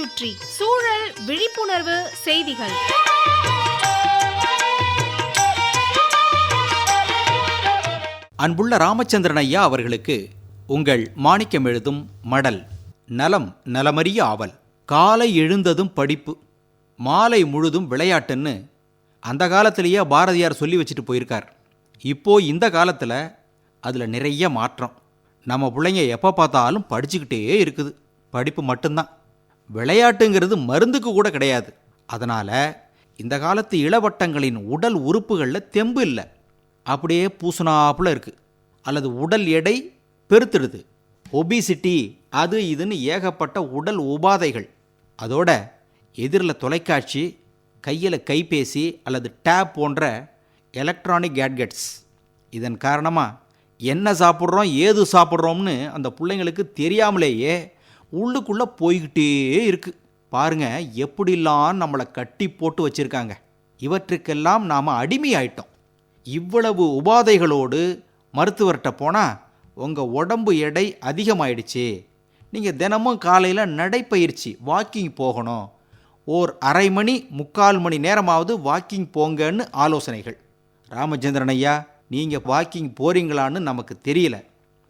சுற்றி சூழல் விழிப்புணர்வு செய்திகள். அன்புள்ள ராமச்சந்திரன் ஐயா அவர்களுக்கு உங்கள் மாணிக்கம் எழுதும் மடல் நலம் நலமறிய ஆவல். காலை எழுந்ததும் படிப்பு மாலை முழுதும் விளையாட்டுன்னு அந்த காலத்திலேயே பாரதியார் சொல்லி வச்சுட்டு போயிருக்கார். இப்போ இந்த காலத்தில் அதில் நிறைய மாற்றம். நம்ம பிள்ளைங்க எப்போ பார்த்தாலும் படிச்சுக்கிட்டே இருக்குது. படிப்பு மட்டும்தான். விளையாட்டுங்கிறது மருந்துக்கு கூட கிடையாது. அதனால் இந்த காலத்து இளவட்டங்களின் உடல் உறுப்புகளில் தெம்பு இல்லை. அப்படியே பூசுனாப்புல இருக்குது அல்லது உடல் எடை பெருத்துடுது. ஒபிசிட்டி அது இதுன்னு ஏகப்பட்ட உடல் உபாதைகள். அதோட எதிரில் தொலைக்காட்சி கையில் கைபேசி அல்லது டேப் போன்ற எலக்ட்ரானிக் கேட்கெட்ஸ். இதன் காரணமாக என்ன சாப்பிட்றோம் ஏது சாப்பிட்றோம்னு அந்த பிள்ளைங்களுக்கு தெரியாமலேயே உள்ளுக்குள்ளே போய்கிட்டே இருக்கு. பாருங்க எப்படிலாம் நம்மளை கட்டி போட்டு வச்சுருக்காங்க. இவற்றுக்கெல்லாம் நாம் அடிமையாயிட்டோம். இவ்வளவு உபாதைகளோடு மருத்துவர்கிட்ட போனால் உங்கள் உடம்பு எடை அதிகமாயிடுச்சு. நீங்கள் தினமும் காலையில் நடைப்பயிற்சி வாக்கிங் போகணும். ஓர் அரை மணி முக்கால் மணி நேரமாவது வாக்கிங் போங்கன்னு ஆலோசனைகள். ராமச்சந்திரன் ஐயா நீங்கள் வாக்கிங் போகிறீங்களான்னு நமக்கு தெரியல.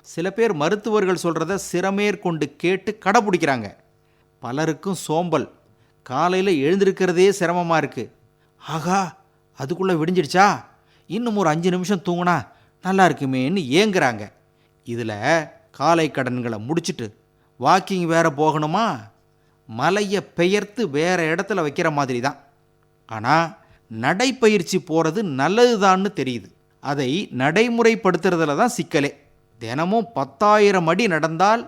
சில பேர் மருத்துவர்கள் சொல்கிறத சிரமேற்கொண்டு கேட்டு கடைப்பிடிக்கிறாங்க பலருக்கும் சோம்பல். காலையில் எழுந்திருக்கிறதே சிரமமாக இருக்குது ஆகா அதுக்குள்ளே விடிஞ்சிடுச்சா? இன்னும் ஒரு அஞ்சு நிமிஷம் தூங்கினா நல்லா இருக்குமேன்னு ஏங்குறாங்க. இதில் காலை கடன்களை முடிச்சுட்டு வாக்கிங் வேற போகணுமா? மலையை பெயர்த்து வேற இடத்துல வைக்கிற மாதிரி தான் ஆனால் நடைப்பயிற்சி போகிறது நல்லதுதான்னு தெரியுது. அதை நடைமுறைப்படுத்துறதுல தான் சிக்கலே. தினமும் பத்தாயிரம் அடி நடந்தால்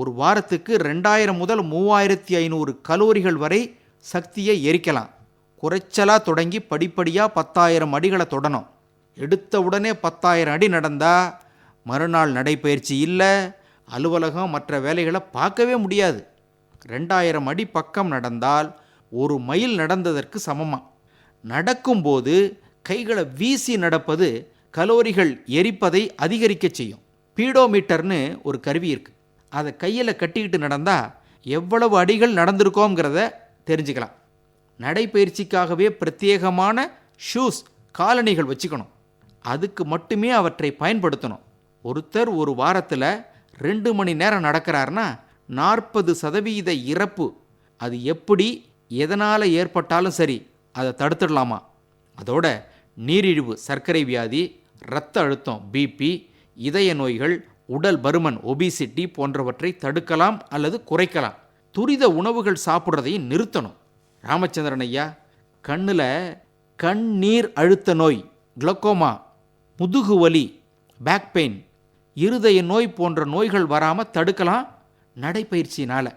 ஒரு வாரத்துக்கு ரெண்டாயிரம் முதல் மூவாயிரத்தி ஐநூறு கலோரிகள் வரை சக்தியை எரிக்கலாம். குறைச்சலாக தொடங்கி படிப்படியாக பத்தாயிரம் அடிகளை தொடணும். எடுத்த உடனே பத்தாயிரம் அடி நடந்தால் மறுநாள் நடைப்பயிற்சி இல்லை அலுவலகம் மற்ற வேலைகளை பார்க்கவே முடியாது. ரெண்டாயிரம் அடி பக்கம் நடந்தால் ஒரு மைல் நடந்ததற்கு சமமாக நடக்கும்போது கைகளை வீசி நடப்பது கலோரிகள் எரிப்பதை அதிகரிக்க செய்யும். பீடோமீட்டர்னு ஒரு கருவி இருக்குது அதை கையில் கட்டிக்கிட்டு நடந்தால் எவ்வளவு அடிகள் நடந்திருக்கோங்கிறத தெரிஞ்சுக்கலாம். நடைப்பயிற்சிக்காகவே பிரத்யேகமான ஷூஸ் காலணிகள் வச்சுக்கணும். அதுக்கு மட்டுமே அவற்றை பயன்படுத்தணும். ஒருத்தர் ஒரு வாரத்தில் ரெண்டு மணி நேரம் நடக்கிறாருன்னா நாற்பது சதவீத இறப்பு. அது எப்படி எதனால் ஏற்பட்டாலும் சரி அதை தடுத்துடலாமா? அதோட நீரிழிவு சர்க்கரை வியாதி இரத்த அழுத்தம் பிபி இதய நோய்கள் உடல் பருமன் ஒபிசிட்டி போன்றவற்றை தடுக்கலாம் அல்லது குறைக்கலாம். துரித உணவுகள் சாப்பிட்றதையும் நிறுத்தணும். ராமச்சந்திரன் ஐயா கண்ணில் கண் நீர் அழுத்த நோய் குளக்கோமா முதுகு வலி பேக் பெயின் இருதய நோய் போன்ற நோய்கள் வராமல் தடுக்கலாம் நடைப்பயிற்சியினால்.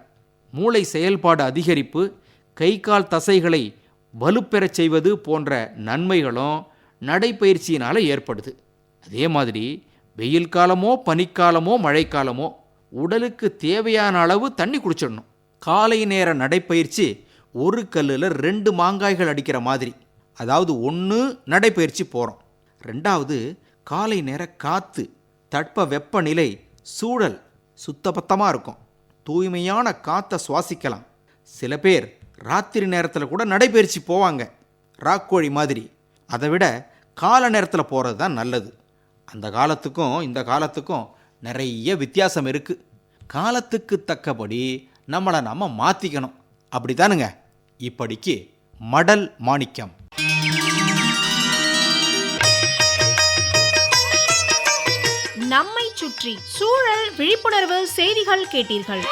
மூளை செயல்பாடு அதிகரிப்பு கை கால் தசைகளை வலுப்பெறச் செய்வது போன்ற நன்மைகளும் நடைப்பயிற்சியினால் ஏற்படுது. அதே மாதிரி வெயில் காலமோ பனிக்காலமோ மழைக்காலமோ உடலுக்கு தேவையான அளவு தண்ணி குடிச்சிடணும். காலை நேர நடைப்பயிற்சி ஒரு கல்லில் ரெண்டு மாங்காய்கள் அடிக்கிற மாதிரி. அதாவது ஒன்று நடைப்பயிற்சி போகிறோம் ரெண்டாவது காலை நேர காற்று தட்ப வெப்பநிலை சூழல் சுத்தபத்தமாக இருக்கும். தூய்மையான காற்றை சுவாசிக்கலாம். சில பேர் ராத்திரி நேரத்தில் கூட நடைபயிற்சி போவாங்க. ராக்கோழி மாதிரி. அதை விட கால நேரத்தில் போகிறது தான் நல்லது. அந்த காலத்துக்கும் இந்த காலத்துக்கும் நிறைய வித்தியாசம் இருக்குது காலத்துக்கு தக்கபடி நம்மளை நம்ம மாற்றிக்கணும் அப்படி தானுங்க இப்படிக்கு மடல் மாணிக்கம். நம்மை சுற்றி சூழல் விழிப்புணர்வு செய்திகள் கேட்டீர்கள்.